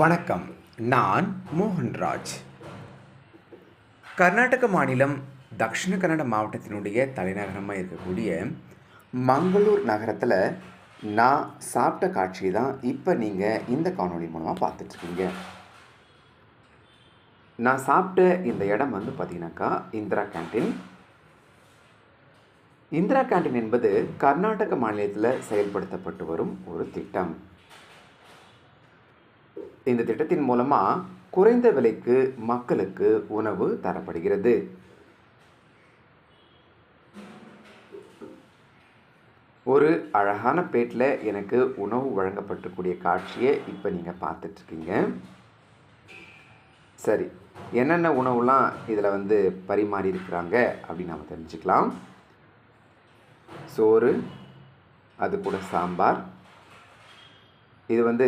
வணக்கம். நான் மோகன்ராஜ். கர்நாடக மாநிலம் தக்ஷிண கன்னட மாவட்டத்தினுடைய தலைநகரமாக இருக்கக்கூடிய மங்களூர் நகரத்தில் நான் சாப்பிட்ட காட்சி தான் இப்போ நீங்கள் இந்த காணொளி மூலமாக பார்த்துட்ருக்கீங்க. நான் சாப்பிட்ட இந்த இடம் வந்து பார்த்தீங்கன்னாக்கா இந்திரா கேண்டீன் இந்திரா கேண்டீன் என்பது கர்நாடக மாநிலத்தில் செயல்படுத்தப்பட்டு வரும் ஒரு திட்டம். இந்த திட்டத்தின் மூலமாக குறைந்த விலைக்கு மக்களுக்கு உணவு தரப்படுகிறது. ஒரு அழகான பேட்டில் எனக்கு உணவு வழங்கப்பட்டக்கூடிய காட்சியை இப்போ நீங்கள் பார்த்துட்ருக்கீங்க. சரி என்னென்ன உணவுலாம் இதில் வந்து பரிமாறி இருக்கிறாங்க அப்படின்னு நம்ம தெரிஞ்சுக்கலாம். சோறு அது கூட சாம்பார். இது வந்து